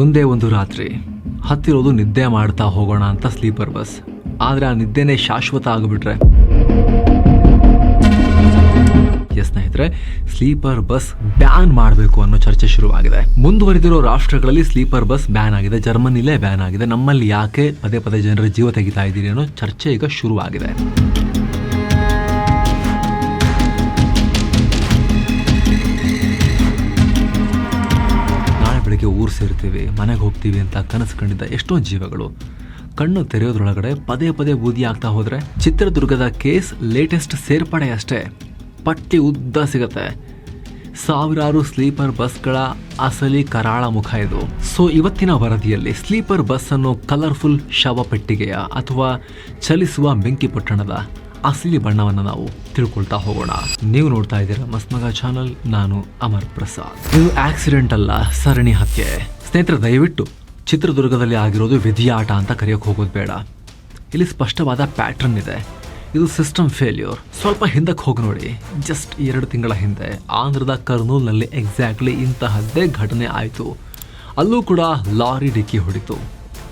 ಒಂದೇ ಒಂದು ರಾತ್ರಿ ಹತ್ತಿರೋದು ನಿದ್ದೆ ಮಾಡ್ತಾ ಹೋಗೋಣ ಅಂತ ಸ್ಲೀಪರ್ ಬಸ್ ಆದರೆ ಆ ನಿದ್ದೆನೇ ಶಾಶ್ವತ ಆಗಿಬಿಟ್ರೆ. ಸ್ನೇಹಿತರೆ ಸ್ಲೀಪರ್ ಬಸ್ ಬ್ಯಾನ್ ಮಾಡಬೇಕು ಅನ್ನೋ ಚರ್ಚೆ ಶುರುವಾಗಿದೆ. ಮುಂದುವರೆದಿರೋ ರಾಷ್ಟ್ರಗಳಲ್ಲಿ ಸ್ಲೀಪರ್ ಬಸ್ ಬ್ಯಾನ್ ಆಗಿದೆ. ಜರ್ಮನಿಲೇ ಬ್ಯಾನ್ ಆಗಿದೆ. ನಮ್ಮಲ್ಲಿ ಯಾಕೆ ಪದೇ ಪದೇ ಜನರ ಜೀವ ತೆಗಿತಾ ಇದ್ದೀರಿ ಅನ್ನೋ ಚರ್ಚೆ ಈಗ ಶುರುವಾಗಿದೆ. ಬೆಳಿಗ್ಗೆ ಊರು ಸೇರ್ತೀವಿ, ಮನೆಗೆ ಹೋಗ್ತೀವಿ ಅಂತ ಕನಸು ಕಂಡಿದ್ದ ಎಷ್ಟೋ ಜೀವಗಳು. ಕಣ್ಣು ತೆರೆಯೋದ್ರೊಳಗಡೆ ಪದೇ ಪದೇ ಬೂದಿ ಆಗ್ತಾ ಹೋದರೆ ಚಿತ್ರದುರ್ಗದ ಕೇಸ್ ಲೇಟೆಸ್ಟ್ ಸೇರ್ಪಡೆ ಅಷ್ಟೇ. ಪಟ್ಟಿ ಉದ್ದ ಸಿಗತ್ತೆ. ಸಾವಿರಾರು ಸ್ಲೀಪರ್ ಬಸ್ಗಳ ಅಸಲಿ ಕರಾಳ ಮುಖ ಇದು. ಸೊ ಇವತ್ತಿನ ವರದಿಯಲ್ಲಿ ಸ್ಲೀಪರ್ ಬಸ್ ಅನ್ನು ಕಲರ್ಫುಲ್ ಶವ ಪೆಟ್ಟಿಗೆಯ ಅಥವಾ ಚಲಿಸುವ ಬೆಂಕಿ ಪಟ್ಟಣದ ಅಸಲಿ ಬಣ್ಣವನ್ನು ನಾವು ತಿಳ್ಕೊಳ್ತಾ ಹೋಗೋಣ. ನೀವು ನೋಡ್ತಾ ಇದ್ದೀರಾ ಮಸ್ಮಗ ಚಾನಲ್ ನಾನು ಅಮರ್ ಪ್ರಸಾದ್. ಇದು ಆಕ್ಸಿಡೆಂಟ್ ಅಲ್ಲ, ಸರಣಿ ಹತ್ಯೆ. ಸ್ನೇಹಿತರೆ, ದಯವಿಟ್ಟು ಚಿತ್ರದುರ್ಗದಲ್ಲಿ ಆಗಿರೋದು ವಿಧಿಯಾಟ ಅಂತ ಕರೆಯೋಕೆ ಹೋಗೋದು ಬೇಡ. ಇಲ್ಲಿ ಸ್ಪಷ್ಟವಾದ ಪ್ಯಾಟರ್ನ್ ಇದೆ. ಇದು ಸಿಸ್ಟಮ್ ಫೇಲ್ಯೂರ್ ಸ್ವಲ್ಪ ಹಿಂದಕ್ಕೆ ಹೋಗಿ ನೋಡಿ. ಜಸ್ಟ್ ಎರಡು ತಿಂಗಳ ಹಿಂದೆ ಆಂಧ್ರದ ಕರ್ನೂಲ್ನಲ್ಲಿ ಎಕ್ಸಾಕ್ಟ್ಲಿ ಇಂತಹದ್ದೇ ಘಟನೆ ಆಯಿತು. ಅಲ್ಲೂ ಕೂಡ ಲಾರಿ ಡಿಕ್ಕಿ ಹೊಡಿತು.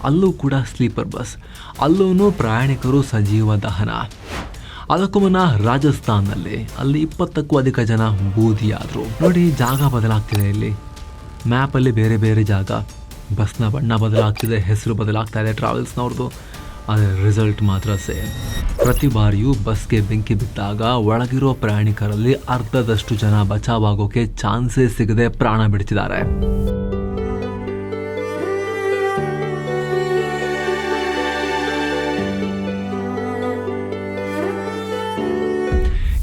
ಅಲ್ಲೂ ಕೂಡ ಸ್ಲೀಪರ್ ಬಸ್ ಅಲ್ಲೂ ಪ್ರಯಾಣಿಕರು ಸಜೀವ ದಹನ. ಅದಕ್ಕೂ ಮುನ್ನ ರಾಜಸ್ಥಾನ್ನಲ್ಲಿ ಅಲ್ಲಿ ಇಪ್ಪತ್ತಕ್ಕೂ ಅಧಿಕ ಜನ ಬೂದಿಯಾದರು. ನೋಡಿ ಜಾಗ ಬದಲಾಗ್ತಿದೆ ಇಲ್ಲಿ. ಮ್ಯಾಪಲ್ಲಿ ಬೇರೆ ಬೇರೆ ಜಾಗ. ಬಸ್ನ ಬಣ್ಣ ಬದಲಾಗ್ತಿದೆ, ಹೆಸರು ಬದಲಾಗ್ತಾ ಇದೆ ಟ್ರಾವೆಲ್ಸ್ನವ್ರದ್ದು ಆದರೆ ರಿಸಲ್ಟ್ ಮಾತ್ರ ಸೇಮ್ ಪ್ರತಿ ಬಾರಿಯೂ ಬಸ್ಗೆ ಬೆಂಕಿ ಬಿದ್ದಾಗ ಒಳಗಿರೋ ಪ್ರಯಾಣಿಕರಲ್ಲಿ ಅರ್ಧದಷ್ಟು ಜನ ಬಚಾವಾಗೋಕೆ ಚಾನ್ಸೇ ಸಿಗದೆ ಪ್ರಾಣ ಬಿಡ್ತಿದ್ದಾರೆ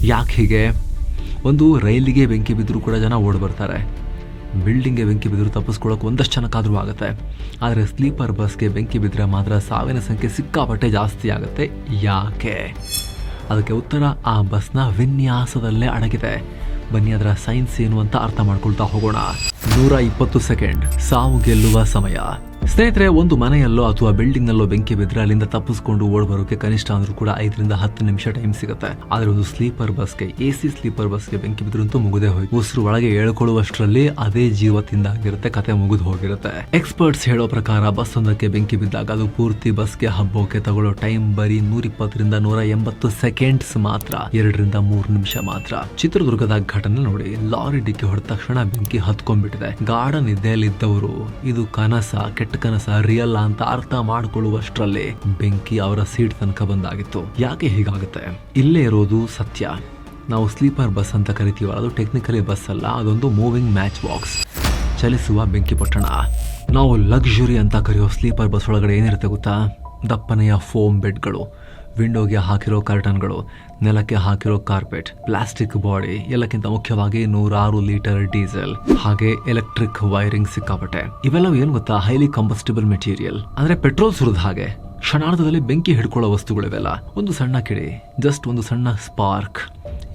ಯಾಕೆ ಹೀಗೆ? ಒಂದು ರೈಲಿಗೆ ಬೆಂಕಿ ಬಿದ್ದರೂ ಕೂಡ ಜನ ಓಡಿ ಬರ್ತಾರೆ. ಬಿಲ್ಡಿಂಗ್ಗೆ ಬೆಂಕಿ ಬಿದ್ದರೂ ತಪ್ಪಿಸ್ಕೊಳ್ಳೋಕೆ ಒಂದಷ್ಟು ಜನಕ್ಕಾದರೂ ಆಗುತ್ತೆ. ಆದರೆ ಸ್ಲೀಪರ್ ಬಸ್ಗೆ ಬೆಂಕಿ ಬಿದ್ದರೆ ಮಾತ್ರ ಸಾವಿನ ಸಂಖ್ಯೆ ಸಿಕ್ಕಾಪಟ್ಟೆ ಜಾಸ್ತಿ ಆಗುತ್ತೆ. ಯಾಕೆ? ಅದಕ್ಕೆ ಉತ್ತರ, ಆ ಬಸ್ನ ವಿನ್ಯಾಸದಲ್ಲೇ ಅಡಗಿದೆ. ಬನ್ನಿ ಅದರ ಸೈನ್ಸ್ ಏನು ಅಂತ ಅರ್ಥ ಮಾಡ್ಕೊಳ್ತಾ ಹೋಗೋಣ. ನೂರ ಇಪ್ಪತ್ತು ಸೆಕೆಂಡ್, ಸಾವು ಗೆಲ್ಲುವ ಸಮಯ. ಸ್ನೇಹಿತರೆ, ಒಂದು ಮನೆಯಲ್ಲೋ ಅಥವಾ ಬಿಲ್ಡಿಂಗ್ ನಲ್ಲೋ ಬೆಂಕಿ ಬಿದ್ರೆ ಅಲ್ಲಿಂದ ತಪ್ಪಿಸ್ಕೊಂಡು ಓಡ್ ಬರೋಕೆ ಕನಿಷ್ಠ ಅಂದ್ರೂ ಕೂಡ ಐದರಿಂದ ಹತ್ತು ನಿಮಿಷ ಟೈಮ್ ಸಿಗುತ್ತೆ. ಆದ್ರೆ ಒಂದು ಸ್ಲೀಪರ್ ಬಸ್ಗೆ, ಎ ಸಿ ಸ್ಲೀಪರ್ ಬಸ್ಗೆ ಬೆಂಕಿ ಬಿದ್ರಂತೂ ಮುಗುದೇ ಹೋಯ್ತು. ಉಸಿರು ಒಳಗೆ ಹೇಳ್ಕೊಳ್ಳುವಷ್ಟರಲ್ಲಿ ಅದೇ ಜೀವ ತಿಂದಾಗಿರುತ್ತೆ ಕತೆ ಮುಗಿದು ಹೋಗಿರುತ್ತೆ. ಎಕ್ಸ್ಪರ್ಟ್ಸ್ ಹೇಳೋ ಪ್ರಕಾರ ಬಸ್ ಒಂದಕ್ಕೆ ಬೆಂಕಿ ಬಿದ್ದಾಗ ಅದು ಪೂರ್ತಿ ಬಸ್ಗೆ ಹಬ್ಬೋಕೆ ತಗೊಳ್ಳೋ ಟೈಮ್ ಬರೀ ನೂರ ಇಪ್ಪತ್ತರಿಂದ ನೂರ ಎಂಬತ್ತು ಸೆಕೆಂಡ್ಸ್ ಮಾತ್ರ, ಎರಡರಿಂದ ಮೂರು ನಿಮಿಷ ಮಾತ್ರ. ಚಿತ್ರದುರ್ಗದ ಘಟನೆ ನೋಡಿ, ಲಾರಿ ಡಿಕ್ಕಿ ಹೊಡೆದ ತಕ್ಷಣ ಬೆಂಕಿ ಹತ್ಕೊಂಡ್ಬಿಟ್ಟಿದೆ. ಗಾರ್ಡನ್ ಇದ್ದೆಯಲ್ಲಿದ್ದವರು ಇದು ಕನಸ, ಕೆಟ್ಟ ಕನಸ ರಿಯಲ್ ಅಂತ ಅರ್ಥ ಮಾಡಿಕೊಳ್ಳುವಷ್ಟರಲ್ಲಿ ಬೆಂಕಿ ಅವರ ಸೀಟ್ ತನಕ ಬಂದಾಗಿತ್ತು. ಯಾಕೆ ಹೀಗಾಗುತ್ತೆ? ಇಲ್ಲೇ ಇರೋದು ಸತ್ಯ. ನಾವು ಸ್ಲೀಪರ್ ಬಸ್ ಅಂತ ಕರಿತೀವಲ್ಲ, ಅದು ಟೆಕ್ನಿಕಲಿ ಬಸ್ ಅಲ್ಲ, ಅದೊಂದು ಮೂವಿಂಗ್ ಮ್ಯಾಚ್ ಬಾಕ್ಸ್ ಚಲಿಸುವ ಬೆಂಕಿ ಪಟ್ಟಣ. ನಾವು ಲಕ್ಸುರಿ ಅಂತ ಕರೆಯೋ ಸ್ಲೀಪರ್ ಬಸ್ ಒಳಗಡೆ ಏನಿರುತ್ತೆ ಗೊತ್ತಾ? ದಪ್ಪನೆಯ ಫೋಮ್ ಬೆಡ್ಗಳು ವಿಂಡೋಗೆ ಹಾಕಿರೋ ಕರ್ಟನ್ಗಳು ನೆಲಕ್ಕೆ ಹಾಕಿರೋ ಕಾರ್ಪೆಟ್ ಪ್ಲಾಸ್ಟಿಕ್ ಬಾಡಿ ಎಲ್ಲಕ್ಕಿಂತ ಮುಖ್ಯವಾಗಿ ನೂರಾರು ಲೀಟರ್ ಡೀಸೆಲ್ ಹಾಗೆ ಎಲೆಕ್ಟ್ರಿಕ್ ವೈರಿಂಗ್ ಸಿಕ್ಕಾಪಟ್ಟೆ. ಇವೆಲ್ಲವೂ ಏನು ಗೊತ್ತಾ? ಹೈಲಿ ಕಂಬಸ್ಟಿಬಲ್ ಮೆಟೀರಿಯಲ್ ಅಂದ್ರೆ ಪೆಟ್ರೋಲ್ ಸುರಿದ ಹಾಗೆ. ಕ್ಷಣಾರ್ಧದಲ್ಲಿ ಬೆಂಕಿ ಹಿಡ್ಕೊಳ್ಳೋ ವಸ್ತುಗಳಿವೆಲ್ಲ. ಒಂದು ಸಣ್ಣ ಕಿಡಿ ಜಸ್ಟ್ ಒಂದು ಸಣ್ಣ ಸ್ಪಾರ್ಕ್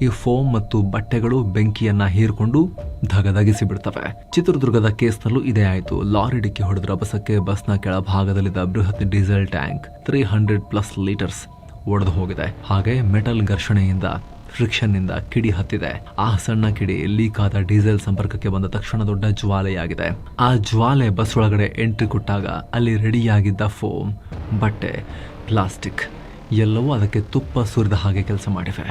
ಈ ಫೋಮ್ ಮತ್ತು ಬಟ್ಟೆಗಳು ಬೆಂಕಿಯನ್ನ ಹೀರ್ಕೊಂಡು ಧಗಧಗಿಸಿ ಬಿಡ್ತವೆ. ಚಿತ್ರದುರ್ಗದ ಕೇಸ್ನಲ್ಲೂ ಇದೇ ಆಯ್ತು. ಲಾರಿ ಡಿಕ್ಕಿ ಹೊಡೆದ ರಭಸಕ್ಕೆ ಬಸ್ನ ಕೆಳಭಾಗದಲ್ಲಿದ್ದ ಬೃಹತ್ diesel tank three hundred plus litres ಒಡೆದು ಹೋಗಿದೆ. ಹಾಗೆ ಮೆಟಲ್ ಘರ್ಷಣೆಯಿಂದ ಫ್ರಿಕ್ಷನ್ನಿಂದ ಕಿಡಿ ಹತ್ತಿದೆ. ಆ ಸಣ್ಣ ಕಿಡಿ ಲೀಕ್ ಆದ ಡೀಸೆಲ್ ಸಂಪರ್ಕಕ್ಕೆ ಬಂದ ತಕ್ಷಣ ದೊಡ್ಡ ಜ್ವಾಲೆಯಾಗಿದೆ. ಆ ಜ್ವಾಲೆ ಬಸ್ ಒಳಗಡೆ ಎಂಟ್ರಿ ಕೊಟ್ಟಾಗ ಅಲ್ಲಿ ರೆಡಿಯಾಗಿದ್ದ ಫೋಮ್, ಬಟ್ಟೆ, ಪ್ಲಾಸ್ಟಿಕ್ ಎಲ್ಲವೂ ಅದಕ್ಕೆ ತುಪ್ಪ ಸುರಿದ ಹಾಗೆ ಕೆಲಸ ಮಾಡಿವೆ.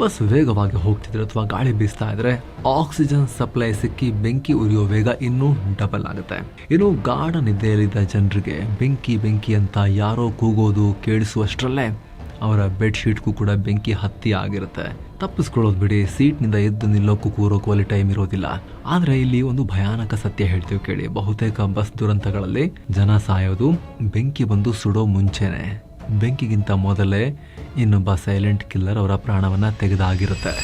ಬಸ್ ವೇಗವಾಗಿ ಹೋಗ್ತಿದ್ರೆ ಅಥವಾ ಗಾಳಿ ಬೀಸ್ತಾ ಇದ್ರೆ ಆಕ್ಸಿಜನ್ ಸಪ್ಲೈ ಸಿಕ್ಕಿ ಬೆಂಕಿ ಉರಿಯೋ ವೇಗ ಇನ್ನೂ ಡಬಲ್ ಆಗುತ್ತೆ. ಇನ್ನು ಗಾಢ ನಿದ್ದೆಯಲ್ಲಿದ್ದ ಜನರಿಗೆ ಬೆಂಕಿ ಬೆಂಕಿ ಅಂತ ಯಾರೋ ಕೂಗೋದು ಕೇಳಿಸುವಷ್ಟರಲ್ಲೇ ಅವರ ಬೆಡ್ಶೀಟ್ಗೂ ಕೂಡ ಬೆಂಕಿ ಹತ್ತಿ ಆಗಿರುತ್ತೆ. ತಪ್ಪಿಸ್ಕೊಳ್ಳೋದು ಬಿಡಿ, ಸೀಟ್ನಿಂದ ಎದ್ದು ನಿಲ್ಲೋಕ್ಕೂ ಕೂರೋ ಅಲ್ಲಿ ಟೈಮ್ ಇರೋದಿಲ್ಲ. ಆದರೆ ಇಲ್ಲಿ ಒಂದು ಭಯಾನಕ ಸತ್ಯ ಹೇಳ್ತೀವಿ ಕೇಳಿ. ಬಹುತೇಕ ಬಸ್ ದುರಂತಗಳಲ್ಲಿ ಜನ ಸಾಯೋದು, ಬೆಂಕಿ ಬಂದು ಸುಡೋ ಮುಂಚೆನೆ. ಬೆಂಕಿಗಿಂತ ಮೊದಲೇ ಇನ್ನೊಬ್ಬ ಸೈಲೆಂಟ್ ಕಿಲ್ಲರ್ ಅವರ ಪ್ರಾಣವನ್ನ ತೆಗೆದಾಗಿರುತ್ತೆ.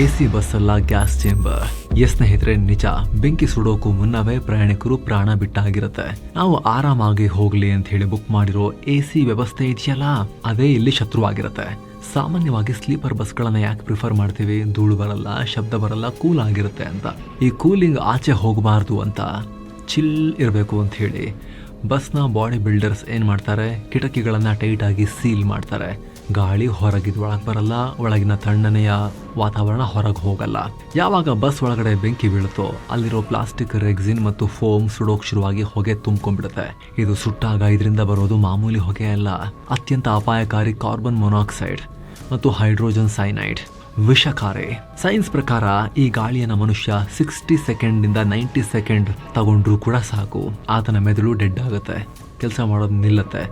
ಎ ಸಿ ಬಸ್ ಅಲ್ಲ ಗ್ಯಾಸ್ ಚೇಂಬರ್. ಎಸ್ ಸ್ನೇಹಿತರೆ, ನಿಜ, ಬೆಂಕಿ ಸುಡೋಕು ಮುನ್ನವೇ ಪ್ರಯಾಣಿಕರು ಪ್ರಾಣ ಬಿಟ್ಟಾಗಿರುತ್ತೆ. ನಾವು ಆರಾಮಾಗಿ ಹೋಗ್ಲಿ ಅಂತ ಹೇಳಿ ಬುಕ್ ಮಾಡಿರೋ ಎ ಸಿ ವ್ಯವಸ್ಥೆ ಇದೆಯಲ್ಲ, ಅದೇ ಇಲ್ಲಿ ಶತ್ರುವಾಗಿರುತ್ತೆ. ಸಾಮಾನ್ಯವಾಗಿ ಸ್ಲೀಪರ್ ಬಸ್ಗಳನ್ನ ಯಾಕೆ ಪ್ರಿಫರ್ ಮಾಡ್ತೀವಿ? ಧೂಳು ಬರಲ್ಲ, ಶಬ್ದ ಬರಲ್ಲ ಕೂಲ್ ಆಗಿರುತ್ತೆ ಅಂತ. ಈ ಕೂಲಿಂಗ್ ಆಚೆ ಹೋಗಬಾರ್ದು ಅಂತ ಚಿಲ್ ಇರಬೇಕು ಅಂತ ಹೇಳಿ ಬಸ್ನ ಬಾಡಿ ಬಿಲ್ಡರ್ಸ್ ಏನು ಮಾಡ್ತಾರೆ? ಕಿಟಕಿಗಳನ್ನು ಟೈಟಾಗಿ ಸೀಲ್ ಮಾಡ್ತಾರೆ. ಗಾಳಿ ಹೊರಗಿದ ಒಳಗೆ ಬರಲ್ಲ, ಒಳಗಿನ ತಣ್ಣನೆಯ ವಾತಾವರಣ ಹೊರಗೆ ಹೋಗಲ್ಲ. ಯಾವಾಗ ಬಸ್ ಒಳಗಡೆ ಬೆಂಕಿ ಬೀಳುತ್ತೋ, ಅಲ್ಲಿರೋ ಪ್ಲಾಸ್ಟಿಕ್, ರೆಗ್ಸಿನ್ ಮತ್ತು ಫೋಮ್ ಸುಡೋಕ್ ಶುರುವಾಗಿ ಹೊಗೆ ತುಂಬ್ಕೊಂಡ್ಬಿಡುತ್ತೆ. ಇದು ಸುಟ್ಟಾಗ ಇದರಿಂದ ಬರೋದು ಮಾಮೂಲಿ ಹೊಗೆ ಅಲ್ಲ ಅತ್ಯಂತ ಅಪಾಯಕಾರಿ ಕಾರ್ಬನ್ ಮೊನಾಕ್ಸೈಡ್ ಮತ್ತು ಹೈಡ್ರೋಜನ್ ಸೈನೈಡ್. ವಿಷಕಾರಿ. ಸೈನ್ಸ್ ಪ್ರಕಾರ ಈ ಗಾಳಿಯನ್ನು ಮನುಷ್ಯ ಸಿಕ್ಸ್ಟಿ ಸೆಕೆಂಡಿಂದ ನೈಂಟಿ ಸೆಕೆಂಡ್ ತಗೊಂಡ್ರೂ ಕೂಡ ಸಾಕು. ಆತನ ಮೆದುಳು ಡೆಡ್ ಆಗುತ್ತೆ. ಕೆಲಸ ಮಾಡೋದು ನಿಲ್ಲತ್ತೆ.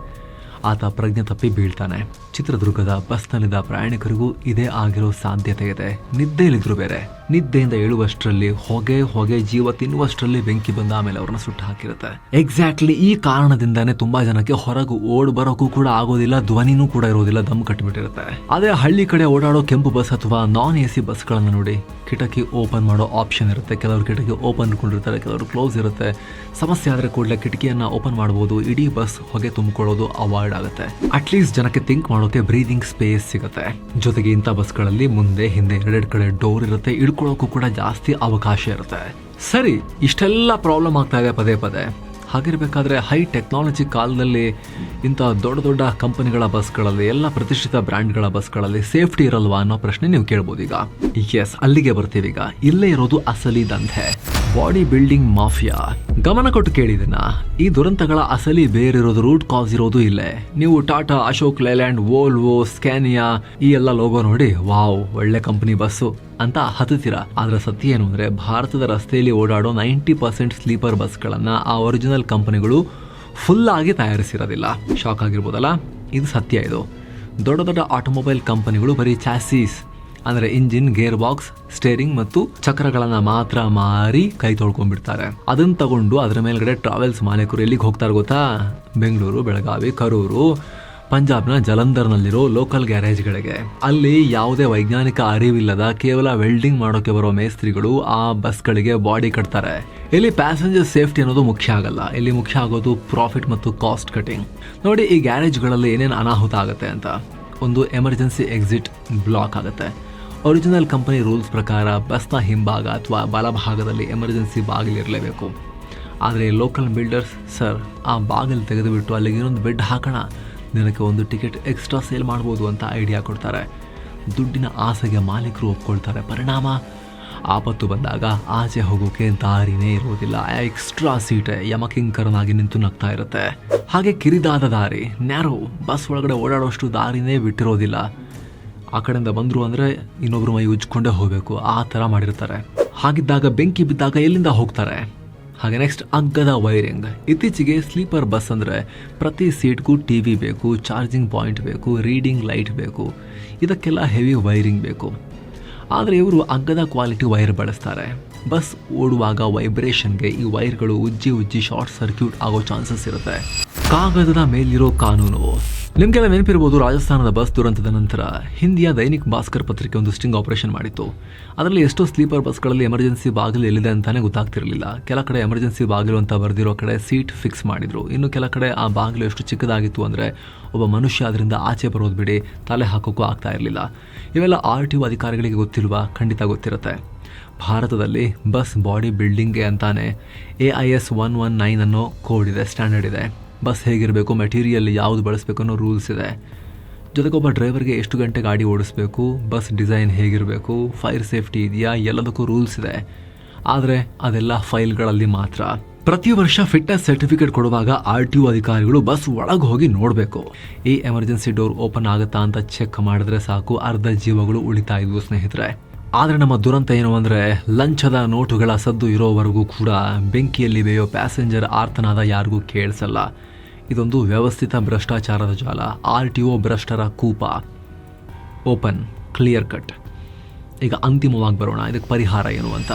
ಆತ ಪ್ರಜ್ಞೆ ತಪ್ಪಿ ಬೀಳ್ತಾನೆ. ಚಿತ್ರದುರ್ಗದ ಬಸ್ನಲ್ಲಿದ್ದ ಪ್ರಯಾಣಿಕರಿಗೂ ಇದೇ ಆಗಿರೋ ಸಾಧ್ಯತೆ ಇದೆ. ನಿದ್ದೆಯಲ್ಲಿದ್ರು ಬೇರೆ. ನಿದ್ದೆಯಿಂದ ಏಳುವಷ್ಟರಲ್ಲಿ ಹೊಗೆ ಹೊಗೆ ಜೀವ ತಿನ್ನುವಷ್ಟರಲ್ಲಿ ಬೆಂಕಿ ಬಂದ ಆಮೇಲೆ ಅವ್ರನ್ನ ಸುಟ್ಟು ಹಾಕಿರುತ್ತೆ. ಎಕ್ಸಾಕ್ಟ್ಲಿ ಈ ಕಾರಣದಿಂದಾನೆ ತುಂಬಾ ಜನಕ್ಕೆ ಹೊರಗು ಓಡ್ ಬರೋಕ್ಕೂ ಕೂಡ ಆಗೋದಿಲ್ಲ, ಧ್ವನಿನೂ ಕೂಡ ಇರೋದಿಲ್ಲ, ದಮ್ ಕಟ್ಟಿಬಿಟ್ಟಿರುತ್ತೆ ಅದೇ ಹಳ್ಳಿ ಕಡೆ ಓಡಾಡೋ ಕೆಂಪು ಬಸ್ ಅಥವಾ ನಾನ್ ಎ ಸಿ ಬಸ್ಗಳನ್ನು ನೋಡಿ ಕಿಟಕಿ ಓಪನ್ ಮಾಡೋ ಆಪ್ಷನ್ ಇರುತ್ತೆ. ಕೆಲವರು ಕಿಟಕಿ ಓಪನ್ ಕೊಂಡಿರ್ತಾರೆ ಕೆಲವರು ಕ್ಲೋಸ್ ಇರುತ್ತೆ. ಸಮಸ್ಯೆ ಆದರೆ ಕೂಡಲೇ ಕಿಟಕಿಯನ್ನ ಓಪನ್ ಮಾಡಬಹುದು ಇಡೀ ಬಸ್ ಹೊಗೆ ತುಂಬಿಕೊಳ್ಳೋದು ಅವಾಯ್ಡ್ ಆಗುತ್ತೆ. ಅಟ್ಲೀಸ್ಟ್ ಜನಕ್ಕೆ ಥಿಂಕ್ ಮಾಡೋಕೆ ಬ್ರೀದಿಂಗ್ ಸ್ಪೇಸ್ ಸಿಗುತ್ತೆ. ಜೊತೆಗೆ ಇಂಥ ಬಸ್ಗಳಲ್ಲಿ ಮುಂದೆ, ಹಿಂದೆ ಎರಡೆರಡು ಕಡೆ ಡೋರ್ ಇರುತ್ತೆ. ಇಳ್ಕೊಳ್ಳೋಕ್ಕೂ ಕೂಡ ಜಾಸ್ತಿ ಅವಕಾಶ ಇರುತ್ತೆ. ಸರಿ, ಇಷ್ಟೆಲ್ಲ ಪ್ರಾಬ್ಲಮ್ ಆಗ್ತಾ ಇದೆ ಪದೇ ಪದೇ. ಹಾಗಿರ್ಬೇಕಾದ್ರೆ ಹೈ ಟೆಕ್ನಾಲಜಿ ಕಾಲದಲ್ಲಿ ಇಂಥ ದೊಡ್ಡ ದೊಡ್ಡ ಕಂಪನಿಗಳ ಬಸ್ಗಳಲ್ಲಿ, ಎಲ್ಲ ಪ್ರತಿಷ್ಠಿತ ಬ್ರ್ಯಾಂಡ್ಗಳ ಬಸ್ಗಳಲ್ಲಿ ಸೇಫ್ಟಿ ಇರಲ್ವಾ ಅನ್ನೋ ಪ್ರಶ್ನೆ ನೀವು ಕೇಳ್ಬೋದು ಈಗ. ಎಸ್ ಅಲ್ಲಿಗೆ ಬರ್ತೀವಿ ಈಗ. ಇಲ್ಲೇ ಇರೋದು ಅಸಲಿ ದಂಧೆ. ಬಾಡಿ ಬಿಲ್ಡಿಂಗ್ ಮಾಫಿಯಾ ಗಮನ ಕೊಟ್ಟು ಕೇಳಿದಿನ ಈ ದುರಂತಗಳ ಅಸಲಿ ಬೇರಿರೋದು ರೂಟ್ ಕಾಸ್ ಇರೋದು ಇಲ್ಲೇ. ನೀವು Tata Ashok Layland Volvo Scania ಈ ಎಲ್ಲ ಲೋಗೋ ನೋಡಿ. ವಾವ್ ಒಳ್ಳೆ ಕಂಪನಿ ಬಸ್ಸು. ಅಂತ ಹತ್ತಿರ ಆದ್ರೆ ಸತ್ಯ ಏನು ಅಂದ್ರೆ ಭಾರತದ ರಸ್ತೆಯಲ್ಲಿ ಓಡಾಡೋ ನೈಂಟಿ ಪರ್ಸೆಂಟ್ ಸ್ಲೀಪರ್ ಬಸ್ಗಳನ್ನು ಆ ಒರಿಜಿನಲ್ ಕಂಪನಿಗಳು ಫುಲ್ ಆಗಿ ತಯಾರಿಸಿರೋದಿಲ್ಲ. ಶಾಕ್ ಆಗಿರ್ಬೋದಲ್ಲ? ಇದು ಸತ್ಯ ಇದು. ದೊಡ್ಡ ದೊಡ್ಡ ಆಟೋಮೊಬೈಲ್ ಕಂಪನಿಗಳು ಬರೀ ಚಾಸೀಸ್ ಅಂದ್ರೆ ಇಂಜಿನ್ ಗೇರ್ ಬಾಕ್ಸ್ ಸ್ಟೇರಿಂಗ್ ಮತ್ತು ಚಕ್ರಗಳನ್ನು ಮಾತ್ರ ಮಾರಿ ಕೈ ತೊಳ್ಕೊಂಡ್ಬಿಡ್ತಾರೆ. ಅದನ್ನು ತಗೊಂಡು ಅದರ ಮೇಲ್ಗಡೆ ಟ್ರಾವೆಲ್ಸ್ ಮಾಲೀಕರು ಎಲ್ಲಿಗೆ ಹೋಗ್ತಾರೆ ಗೊತ್ತಾ? ಬೆಂಗಳೂರು, ಬೆಳಗಾವಿ, ಕರೂರು. ಪಂಜಾಬ್ನ ಜಲಂಧರ್ನಲ್ಲಿರೋ ಲೋಕಲ್ ಗ್ಯಾರೇಜ್ಗಳಿಗೆ. ಅಲ್ಲಿ ಯಾವುದೇ ವೈಜ್ಞಾನಿಕ ಅರಿವಿಲ್ಲದ ಕೇವಲ ವೆಲ್ಡಿಂಗ್ ಮಾಡೋಕೆ ಬರೋ ಮೇಸ್ತ್ರಿಗಳು ಆ ಬಸ್ಗಳಿಗೆ ಬಾಡಿ ಕಟ್ತಾರೆ. ಇಲ್ಲಿ ಪ್ಯಾಸೆಂಜರ್ ಸೇಫ್ಟಿ ಅನ್ನೋದು ಮುಖ್ಯ ಆಗಲ್ಲ. ಇಲ್ಲಿ ಮುಖ್ಯ ಆಗೋದು ಪ್ರಾಫಿಟ್ ಮತ್ತು ಕಾಸ್ಟ್ ಕಟಿಂಗ್. ನೋಡಿ, ಈ ಗ್ಯಾರೇಜ್ಗಳಲ್ಲಿ ಏನೇನು ಅನಾಹುತ ಆಗುತ್ತೆ ಅಂತ. ಒಂದು ಎಮರ್ಜೆನ್ಸಿ ಎಕ್ಸಿಟ್ ಬ್ಲಾಕ್ ಆಗುತ್ತೆ. ಒರಿಜಿನಲ್ ಕಂಪನಿ ರೂಲ್ಸ್ ಪ್ರಕಾರ ಬಸ್ನ ಹಿಂಭಾಗ ಅಥವಾ ಬಲಭಾಗದಲ್ಲಿ ಎಮರ್ಜೆನ್ಸಿ ಬಾಗಿಲಿರಲೇಬೇಕು ಆದರೆ ಲೋಕಲ್ ಬಿಲ್ಡರ್ಸ್, ಸರ್, ಆ ಬಾಗಿಲು ತೆಗೆದುಬಿಟ್ಟು ಅಲ್ಲಿಗೆ ಇನ್ನೊಂದು ಬೆಡ್ ಹಾಕೋಣ. ದಿನಕ್ಕೆ ಒಂದು ಟಿಕೆಟ್ ಎಕ್ಸ್ಟ್ರಾ ಸೇಲ್ ಮಾಡ್ಬೋದು ಅಂತ ಐಡಿಯಾ ಕೊಡ್ತಾರೆ. ದುಡ್ಡಿನ ಆಸೆಗೆ ಮಾಲೀಕರು ಒಪ್ಕೊಳ್ತಾರೆ. ಪರಿಣಾಮ? ಆಪತ್ತು ಬಂದಾಗ ಆಚೆ ಹೋಗೋಕೆ ದಾರಿನೇ ಇರೋದಿಲ್ಲ ಆ ಎಕ್ಸ್ಟ್ರಾ ಸೀಟೆ ಯಮಕಿಂಕರನಾಗಿ ನಿಂತು ನಗ್ತಾ ಇರುತ್ತೆ. ಹಾಗೆ ಕಿರಿದಾದ ದಾರಿ, ನ್ಯಾರೋ ಬಸ್ ಒಳಗಡೆ ಓಡಾಡೋಷ್ಟು ದಾರಿನೇ ಬಿಟ್ಟಿರೋದಿಲ್ಲ. ಆ ಕಡೆಯಿಂದ ಬಂದರು ಅಂದರೆ ಇನ್ನೊಬ್ರು ಮೈ ಉಜ್ಕೊಂಡೇ ಹೋಗಬೇಕು. ಆ ಥರ ಮಾಡಿರ್ತಾರೆ. ಹಾಗಿದ್ದಾಗ ಬೆಂಕಿ ಬಿದ್ದಾಗ ಎಲ್ಲಿಂದ ಹೋಗ್ತಾರೆ? ಹಾಗೆ ನೆಕ್ಸ್ಟ್ ಅಗ್ಗದ ವೈರಿಂಗ್ ಇತ್ತೀಚೆಗೆ ಸ್ಲೀಪರ್ ಬಸ್ ಅಂದರೆ ಪ್ರತಿ ಸೀಟ್ಗೂ ಟಿ ವಿ ಬೇಕು ಚಾರ್ಜಿಂಗ್ ಪಾಯಿಂಟ್ ಬೇಕು ರೀಡಿಂಗ್ ಲೈಟ್ ಬೇಕು. ಇದಕ್ಕೆಲ್ಲ ಹೆವಿ ವೈರಿಂಗ್ ಬೇಕು. ಆದರೆ ಇವರು ಅಗ್ಗದ ಕ್ವಾಲಿಟಿ ವೈರ್ ಬಳಸ್ತಾರೆ. ಬಸ್ ಓಡುವಾಗ ವೈಬ್ರೇಷನ್ಗೆ ಈ ವೈರ್ಗಳು ಉಜ್ಜಿ ಉಜ್ಜಿ ಶಾರ್ಟ್ ಸರ್ಕ್ಯೂಟ್ ಆಗೋ ಚಾನ್ಸಸ್ ಇರುತ್ತೆ. ಕಾಗದದ ಮೇಲಿರೋ ಕಾನೂನು. ನಿಮಗೆಲ್ಲ ನೆನಪಿರ್ಬೋದು, ರಾಜಸ್ಥಾನದ ಬಸ್ ದುರಂತದ ನಂತರ ಹಿಂದಿಯ ದೈನಿಕ್ ಭಾಸ್ಕರ್ ಪತ್ರಿಕೆ ಒಂದು ಸ್ಟಿಂಗ್ ಆಪರೇಷನ್ ಮಾಡಿತ್ತು. ಅದರಲ್ಲಿ ಎಷ್ಟೋ ಸ್ಲೀಪರ್ ಬಸ್ಗಳಲ್ಲಿ ಎಮರ್ಜೆನ್ಸಿ ಬಾಗಿಲು ಎಲ್ಲಿದೆ ಅಂತಾನೆ ಗೊತ್ತಾಗ್ತಿರಲಿಲ್ಲ. ಕೆಲ ಕಡೆ ಎಮರ್ಜೆನ್ಸಿ ಬಾಗಿಲು ಅಂತ ಬರೆದಿರೋ ಕಡೆ ಸೀಟ್ ಫಿಕ್ಸ್ ಮಾಡಿದರು. ಇನ್ನು ಕೆಲ ಕಡೆ ಆ ಬಾಗಿಲು ಎಷ್ಟು ಚಿಕ್ಕದಾಗಿತ್ತು ಅಂದರೆ ಒಬ್ಬ ಮನುಷ್ಯ ಅದರಿಂದ ಆಚೆ ಬರೋದು ಬಿಡಿ ತಲೆ ಹಾಕೋಕ್ಕೂ ಆಗ್ತಾ ಇರಲಿಲ್ಲ. ಇವೆಲ್ಲ ಆರ್ ಟಿ ಒ ಅಧಿಕಾರಿಗಳಿಗೆ ಗೊತ್ತಿಲ್ವಾ ಖಂಡಿತ ಗೊತ್ತಿರುತ್ತೆ. ಭಾರತದಲ್ಲಿ ಬಸ್ ಬಾಡಿ ಬಿಲ್ಡಿಂಗ್ಗೆ ಅಂತಾನೆ A I S one one nine ಅನ್ನೋ ಕೋಡ್ ಇದೆ, ಸ್ಟ್ಯಾಂಡರ್ಡ್ ಇದೆ. ಬಸ್ ಹೇಗಿರಬೇಕು ಮೆಟೀರಿಯಲ್ ಯಾವುದು ಬಳಸಬೇಕು ಅನ್ನೋ ರೂಲ್ಸ್ ಇದೆ. ಜೊತೆಗೆ ಒಬ್ಬ ಡ್ರೈವರ್ಗೆ ಎಷ್ಟು ಗಂಟೆ ಗಾಡಿ ಓಡಿಸ್ಬೇಕು, ಬಸ್ ಡಿಸೈನ್ ಹೇಗಿರಬೇಕು ಫೈರ್ ಸೇಫ್ಟಿ ಇದೆಯಾ, ಎಲ್ಲದಕ್ಕೂ ರೂಲ್ಸ್ ಇದೆ. ಆದರೆ ಅದೆಲ್ಲ ಫೈಲ್ಗಳಲ್ಲಿ ಮಾತ್ರ. ಪ್ರತಿ ವರ್ಷ ಫಿಟ್ನೆಸ್ ಸರ್ಟಿಫಿಕೇಟ್ ಕೊಡುವಾಗ ಆರ್ ಟಿ ಒ ಅಧಿಕಾರಿಗಳು ಬಸ್ ಒಳಗೆ ಹೋಗಿ ನೋಡಬೇಕು. ಈ ಎಮರ್ಜೆನ್ಸಿ ಡೋರ್ ಓಪನ್ ಆಗುತ್ತಾ ಅಂತ ಚೆಕ್ ಮಾಡಿದ್ರೆ ಸಾಕು, ಅರ್ಧ ಜೀವಗಳು ಉಳಿತಾ ಇದ್ವು ಸ್ನೇಹಿತರೆ. ಆದರೆ ನಮ್ಮ ದುರಂತ ಏನು ಅಂದರೆ, ಲಂಚದ ನೋಟುಗಳ ಸದ್ದು ಇರೋವರೆಗೂ ಕೂಡ ಬೆಂಕಿಯಲ್ಲಿ ಬೇಯೋ ಪ್ಯಾಸೆಂಜರ್ ಆರ್ತನಾದ ಯಾರಿಗೂ ಕೇಳಿಸಲ್ಲ. ಇದೊಂದು ವ್ಯವಸ್ಥಿತ ಭ್ರಷ್ಟಾಚಾರದ ಜಾಲ. ಆರ್ ಟಿ ಒ ಭ್ರಷ್ಟರ ಕೂಪ. Open, clear cut. ಈಗ ಅಂತಿಮವಾಗಿ ಬರೋಣ. ಇದಕ್ಕೆ ಪರಿಹಾರ ಏನು ಅಂತ.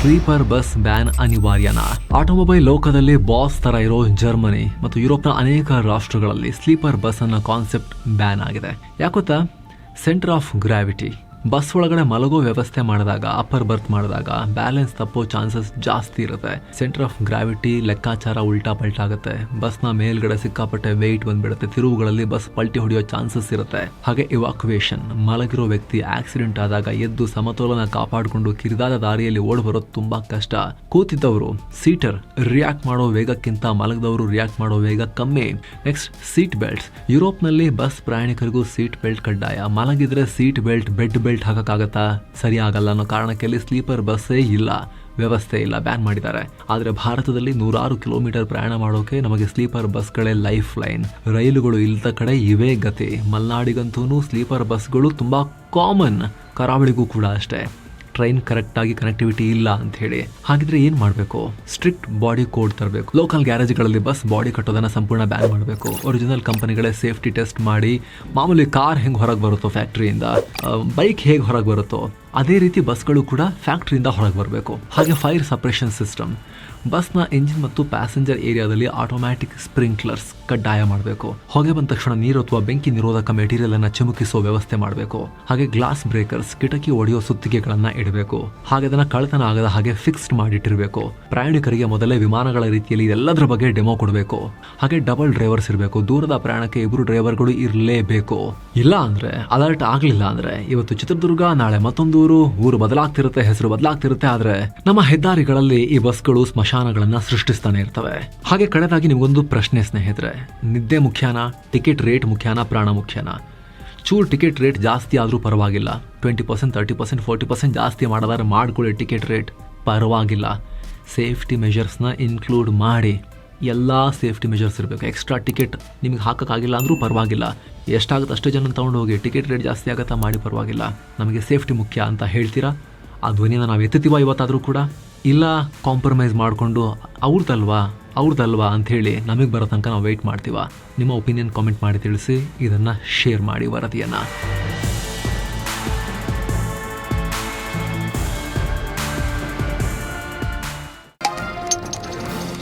ಸ್ಲೀಪರ್ ಬಸ್ ಬ್ಯಾನ್ ಅನಿವಾರ್ಯನ. ಆಟೋಮೊಬೈಲ್ ಲೋಕದಲ್ಲಿ ಬಾಸ್ ತರ ಇರೋ ಜರ್ಮನಿ ಮತ್ತು ಯುರೋಪ್ನ ಅನೇಕ ರಾಷ್ಟ್ರಗಳಲ್ಲಿ ಸ್ಲೀಪರ್ ಬಸ್ ಅನ್ನ ಕಾನ್ಸೆಪ್ಟ್ ಬ್ಯಾನ್ ಆಗಿದೆ. ಯಾಕೊತ್ತಾ ಸೆಂಟರ್ ಆಫ್ ಗ್ರಾವಿಟಿ ಬಸ್ ಒಳಗಡೆ ಮಲಗೋ ವ್ಯವಸ್ಥೆ ಮಾಡಿದಾಗ ಅಪ್ಪರ್ ಬರ್ತ್ ಮಾಡಿದಾಗ ಬ್ಯಾಲೆನ್ಸ್ ತಪ್ಪೋ ಚಾನ್ಸಸ್ ಜಾಸ್ತಿ ಇರುತ್ತೆ. ಸೆಂಟರ್ ಆಫ್ ಗ್ರಾವಿಟಿ ಲೆಕ್ಕಾಚಾರ ಉಲ್ಟಾ ಪಲ್ಟಾ ಆಗುತ್ತೆ. ಬಸ್ನ ಮೇಲ್ಗಡೆ ಸಿಕ್ಕಾಪಟ್ಟೆ ವೆಯ್ಟ್ ಬಂದ್ಬಿಡುತ್ತೆ. ತಿರುವುಗಳಲ್ಲಿ ಬಸ್ ಪಲ್ಟಿ ಹೊಡೆಯೋ ಚಾನ್ಸಸ್ ಇರುತ್ತೆ. ಹಾಗೆ ಇವಾಕ್ಯುವೇಷನ್ ಮಲಗಿರೋ ವ್ಯಕ್ತಿ ಆಕ್ಸಿಡೆಂಟ್ ಆದಾಗ ಎದ್ದು ಸಮತೋಲನ ಕಾಪಾಡಿಕೊಂಡು ಕಿರಿದಾದ ದಾರಿಯಲ್ಲಿ ಓಡ್ ಬರೋದು ತುಂಬಾ ಕಷ್ಟ. ಕೂತಿದ್ದವರು ಸೀಟರ್ ರಿಯಾಕ್ಟ್ ಮಾಡೋ ವೇಗಕ್ಕಿಂತ ಮಲಗದವರು ರಿಯಾಕ್ಟ್ ಮಾಡೋ ವೇಗ ಕಮ್ಮಿ. ನೆಕ್ಸ್ಟ್ ಸೀಟ್ ಬೆಲ್ಟ್ಸ್ ಯುರೋಪ್ನಲ್ಲಿ ಬಸ್ ಪ್ರಯಾಣಿಕರಿಗೂ ಸೀಟ್ ಬೆಲ್ಟ್ ಕಡ್ಡಾಯ. ಮಲಗಿದ್ರೆ ಸೀಟ್ ಬೆಲ್ಟ್ ಬೆಡ್ ಬೆಲ್ಟ್ ಹಾಕಕ್ಕಾಗತ್ತಾ? ಸರಿ ಆಗಲ್ಲ ಅನ್ನೋ ಕಾರಣಕ್ಕೆ ಅಲ್ಲಿ ಸ್ಲೀಪರ್ ಬಸ್ಸೇ ಇಲ್ಲ. ವ್ಯವಸ್ಥೆ ಇಲ್ಲ, ಬ್ಯಾನ್ ಮಾಡಿದ್ದಾರೆ. ಆದರೆ ಭಾರತದಲ್ಲಿ ನೂರಾರು ಕಿಲೋಮೀಟರ್ ಪ್ರಯಾಣ ಮಾಡೋಕೆ ನಮಗೆ ಸ್ಲೀಪರ್ ಬಸ್ಗಳೇ ಲೈಫ್ ಲೈನ್ ರೈಲುಗಳು ಇಲ್ಲದ ಕಡೆ ಇವೇ ಗತಿ. ಮಲೆನಾಡಿಗಂತೂ ಸ್ಲೀಪರ್ ಬಸ್ಗಳು ತುಂಬ ಕಾಮನ್. ಕರಾವಳಿಗೂ ಕೂಡ ಅಷ್ಟೇ. ಟ್ರೈನ್ ಕರೆಕ್ಟಾಗಿ ಕನೆಕ್ಟಿವಿಟಿ ಇಲ್ಲ ಅಂತ ಹೇಳಿ. ಹಾಗಿದ್ರೆ ಏನು ಮಾಡಬೇಕು? ಸ್ಟ್ರಿಕ್ಟ್ ಬಾಡಿ ಕೋಡ್ ತರಬೇಕು. ಲೋಕಲ್ ಗ್ಯಾರೇಜ್ಗಳಲ್ಲಿ ಬಸ್ ಬಾಡಿ ಕಟ್ಟೋದನ್ನ ಸಂಪೂರ್ಣ ಬ್ಯಾನ್ ಮಾಡಬೇಕು. ಒರಿಜಿನಲ್ ಕಂಪನಿಗಳೇ ಸೇಫ್ಟಿ ಟೆಸ್ಟ್ ಮಾಡಿ, ಮಾಮೂಲಿ ಕಾರ್ ಹೆಂಗೆ ಹೊರಗೆ ಬರುತ್ತೋ ಫ್ಯಾಕ್ಟ್ರಿಯಿಂದ ಬೈಕ್ ಹೇಗೆ ಹೊರಗೆ ಬರುತ್ತೋ, ಅದೇ ರೀತಿ ಬಸ್ಗಳು ಕೂಡ ಫ್ಯಾಕ್ಟ್ರಿಯಿಂದ ಹೊರಗೆ ಬರಬೇಕು. ಹಾಗೆ ಫೈರ್ ಸಪ್ರೇಷನ್ ಸಿಸ್ಟಮ್ ಬಸ್ನ ಇಂಜಿನ್ ಮತ್ತು ಪ್ಯಾಸೆಂಜರ್ ಏರಿಯಾದಲ್ಲಿ ಆಟೋಮ್ಯಾಟಿಕ್ ಸ್ಪ್ರಿಂಕ್ಲರ್ಸ್ ಕಡ್ಡಾಯ ಮಾಡಬೇಕು. ಹೊಗೆ ಬಂದ ತಕ್ಷಣ ನೀರು ಅಥವಾ ಬೆಂಕಿ ನಿರೋಧಕ ಮೆಟೀರಿಯಲ್ ಅನ್ನ ಚಿಮುಕಿಸುವ ವ್ಯವಸ್ಥೆ ಮಾಡಬೇಕು. ಹಾಗೆ ಗ್ಲಾಸ್ ಬ್ರೇಕರ್ಸ್ ಕಿಟಕಿ ಒಡೆಯೋ ಸುತ್ತಿಗೆಗಳನ್ನ ಇಡಬೇಕು. ಹಾಗೆ ಅದನ್ನ ಕಳ್ಳತನ ಆಗದ ಹಾಗೆ ಫಿಕ್ಸ್ಡ್ ಮಾಡಿಟ್ಟಿರಬೇಕು. ಪ್ರಯಾಣಿಕರಿಗೆ ಮೊದಲೇ ವಿಮಾನಗಳ ರೀತಿಯಲ್ಲಿ ಎಲ್ಲದರ ಬಗ್ಗೆ ಡೆಮೋ ಕೊಡಬೇಕು. ಹಾಗೆ ಡಬಲ್ ಡ್ರೈವರ್ಸ್ ಇರಬೇಕು. ದೂರದ ಪ್ರಯಾಣಕ್ಕೆ ಇಬ್ಬರು ಡ್ರೈವರ್ಗಳು ಇರಲೇಬೇಕು. ಇಲ್ಲ ಅಂದ್ರೆ ಅಲರ್ಟ್ ಆಗ್ಲಿಲ್ಲ ಅಂದ್ರೆ, ಇವತ್ತು ಚಿತ್ರದುರ್ಗ, ನಾಳೆ ಮತ್ತೊಂದು ಊರು ಊರು ಬದಲಾಗ್ತಿರುತ್ತೆ, ಹೆಸರು ಬದಲಾಗ್ತಿರುತ್ತೆ, ಆದ್ರೆ ನಮ್ಮ ಹೆದ್ದಾರಿಗಳಲ್ಲಿ ಈ ಬಸ್ಗಳು ಸ್ಮಶಾನಗಳನ್ನ ಸೃಷ್ಟಿಸ್ತಾನೆ ಇರ್ತವೆ. ಹಾಗೆ ಕಳೆದಾಗಿ ನಿಮಗೊಂದು ಪ್ರಶ್ನೆ ಸ್ನೇಹಿತರೆ. ನಿದ್ದೆ ಮುಖ್ಯನಾ ಟಿಕೆಟ್ ರೇಟ್ ಮುಖ್ಯಾನ, ಪ್ರಾಣ ಮುಖ್ಯನಾ? ಚೂರು ಟಿಕೆಟ್ ರೇಟ್ ಜಾಸ್ತಿ ಆದರೂ ಪರವಾಗಿಲ್ಲ. Twenty percent thirty percent forty percent ಜಾಸ್ತಿ ಮಾಡಿದಾರೆ ಮಾಡಿಕೊಳ್ಳಿ ಟಿಕೆಟ್ ರೇಟ್ ಪರವಾಗಿಲ್ಲ. ಸೇಫ್ಟಿ ಮೆಷರ್ಸ್ನ ಇನ್ಕ್ಲೂಡ್ ಮಾಡಿ. ಎಲ್ಲ ಸೇಫ್ಟಿ ಮೆಷರ್ಸ್ ಇರಬೇಕು. ಎಕ್ಸ್ಟ್ರಾ ಟಿಕೆಟ್ ನಿಮಗೆ ಹಾಕೋಕ್ಕಾಗಿಲ್ಲ ಅಂದರೂ ಪರವಾಗಿಲ್ಲ. ಎಷ್ಟಾಗುತ್ತೆ ಅಷ್ಟು ಜನ ತೊಗೊಂಡು ಹೋಗಿ. ಟಿಕೆಟ್ ರೇಟ್ ಜಾಸ್ತಿ ಆಗುತ್ತಾ ಮಾಡಿ ಪರವಾಗಿಲ್ಲ. ನಮಗೆ ಸೇಫ್ಟಿ ಮುಖ್ಯ ಅಂತ ಹೇಳ್ತೀರಾ? ಆ ಧ್ವನಿನ ನಾವು ಎತ್ತುತ್ತೀವ ಇವತ್ತಾದರೂ ಕೂಡ? ಇಲ್ಲ ಕಾಂಪ್ರಮೈಸ್ ಮಾಡಿಕೊಂಡು ಅವ್ರದ್ದಲ್ವಾ ಅವ್ರದ್ದಲ್ವಾ ಅಂಥೇಳಿ ನಮಗೆ ಬರೋ ತನಕ ನಾವು ವೆಯ್ಟ್ ಮಾಡ್ತೀವ. ನಿಮ್ಮ ಒಪಿನಿಯನ್ ಕಾಮೆಂಟ್ ಮಾಡಿ ತಿಳಿಸಿ, ಇದನ್ನು ಶೇರ್ ಮಾಡಿ ವರದಿಯನ್ನು.